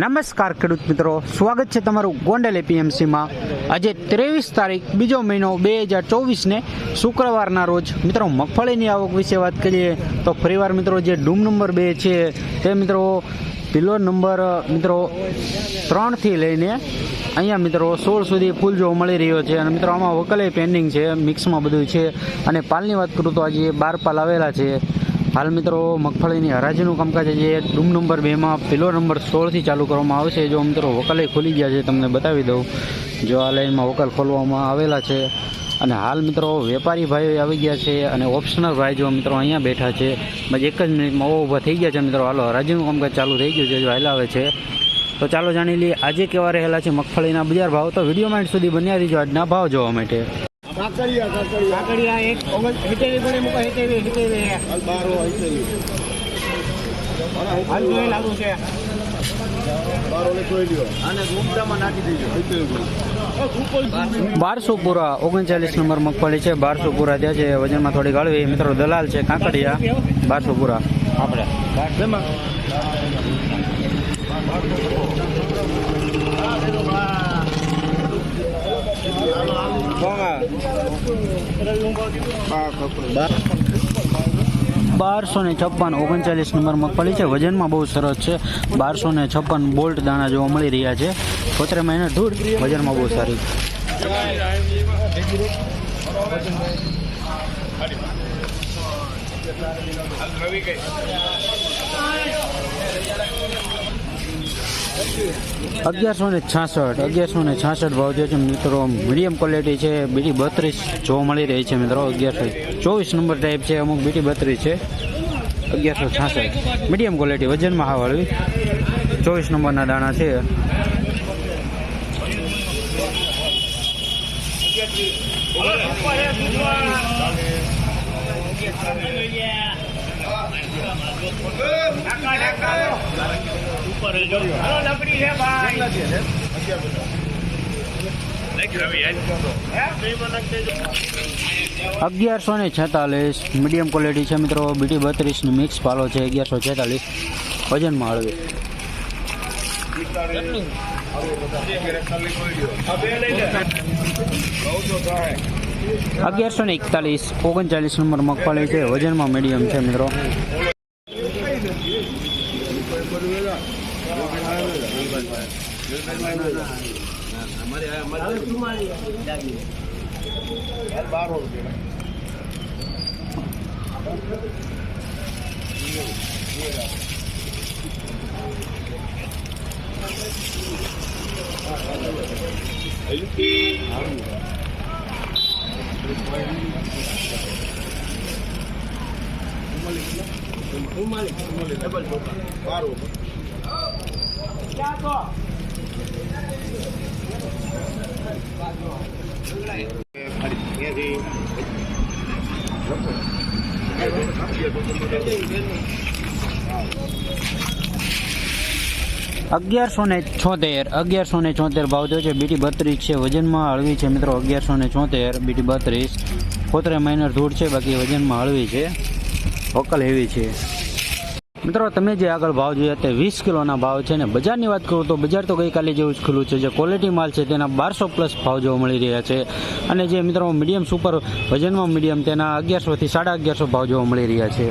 નમસ્કાર ખેડૂત મિત્રો. સ્વાગત છે તમારું ગોંડલ એપીએમસીમાં. આજે ત્રેવીસ તારીખ, બીજો મહિનો બે હજાર ચોવીસને શુક્રવારના રોજ. મિત્રો, મગફળીની આવક વિશે વાત કરીએ તો ફરીવાર મિત્રો, જે ડૂમ નંબર બે છે, તે મિત્રો પિલો નંબર, મિત્રો, ત્રણથી લઈને અહીંયા મિત્રો સોળ સુધી ફૂલ જોવા મળી રહ્યો છે. અને મિત્રો, આમાં વકલે પેન્ડિંગ છે મિક્સમાં બધું છે. અને પાલની વાત કરું તો આજે બાર પાલ આવેલા છે. હાલ મિત્રો મગફળીની હરાજીનું કામકાજ જે ડૂમ નંબર બેમાં પેલો નંબર સોળથી ચાલુ કરવામાં આવશે જો મિત્રો વકલે ખુલી ગયા છે, તમને બતાવી દઉં. જો આ લાઈનમાં વકલ ખોલવામાં આવેલા છે અને હાલ મિત્રો વેપારી ભાઈઓ આવી ગયા છે અને ઓપ્શનલ ભાઈ જો મિત્રો અહીંયા બેઠા છે. બસ એક જ મિનિટમાં ઊભા થઈ ગયા છે મિત્રો. હાલો, હરાજીનું કામકાજ ચાલુ થઈ ગયું છે, જો હલાવે છે. તો ચાલો જાણી લઈએ, આજે કેવા રહેલા છે મગફળીના બજાર ભાવ? તો વીડિયો માઇન્ડ સુધી બન્યા રહીજો. આજના ભાવ જોવા માટે. કાકડિયા કાકડિયા કાકડિયા એક હિતેવી પણ મૂકો હિતેવી હિતેવી. બારો હઈતેલી હાલ જોઈ લાગુ છે. બારો ને કોઈ લ્યો. આને ગુમડામાં નાખી દેજો. હઈતેલી બારસો પૂરા ઓગણચાલીસ નંબર મગફળી છે. બારસો પૂરા ત્યાં છે. વજનમાં થોડી ગાળવી મિત્રો દલાલ છે. કાંકડિયા. બારસો પૂરા આપણે. બારસો ને છપ્પન ઓગણચાલીસ નંબર મગફળી છે. વજનમાં બહુ સરસ છે. બારસો ને છપ્પન બોલ્ટ દાણા જોવા મળી રહ્યા છે. છોતેર મહિના ધૂળ વજનમાં બહુ સારી. અગિયારસો ને છાસઠ, અગિયારસો ને છાસઠ ભાવ જે છે મિત્રો, મીડિયમ ક્વોલિટી છે બીટી બત્રીસ જોવા મળી રહી છે મિત્રો, અગિયારસો ચોવીસ નંબર ટાઈપ છે, અમુક બીટી બત્રીસ છે, અગિયારસો છાસઠ. મીડિયમ ક્વોલિટી, વજનમાં હા વાળવી ચોવીસ નંબરના દાણા છે. હાલો લકડી છે ભાઈ. અગિયારસો ને છેતાલીસ. મીડિયમ ક્વોલિટી છે મિત્રો. બીટી બત્રીસની મિક્સ પાલો છે. અગિયારસો છેતાલીસ. વજનમાં હળવી. અગિયારસો ને એકતાલીસ. ઓગણચાલીસ નંબર મગફળી છે. વજનમાં મીડિયમ છે મિત્રો. બારો અગિયારસો ને છોતેર, અગિયારસો ને છોતેર ભાવ થયો છે. બીટી બત્રીસ છે, વજનમાં હળવી છે. મિત્રો, અગિયારસો ને છોતેર, બીટી બત્રીસ. પોતરે માઇનર ધૂળ છે, બાકી વજનમાં હળવી છે. વકલ હેવી છે. મિત્રો, તમે જે આગળ ભાવ જોયા તે વીસ કિલોના ભાવ છે ને બજારની વાત કરું તો બજાર તો ગઈકાલે જેવું જ ખુલ્લું છે. જે ક્વોલિટી માલ છે તેના બારસો પ્લસ ભાવ જોવા મળી રહ્યા છે. અને જે મિત્રો મીડિયમ સુપર વજનમાં મીડિયમ તેના અગિયારસોથી સાડા અગિયારસો ભાવ જોવા મળી રહ્યા છે.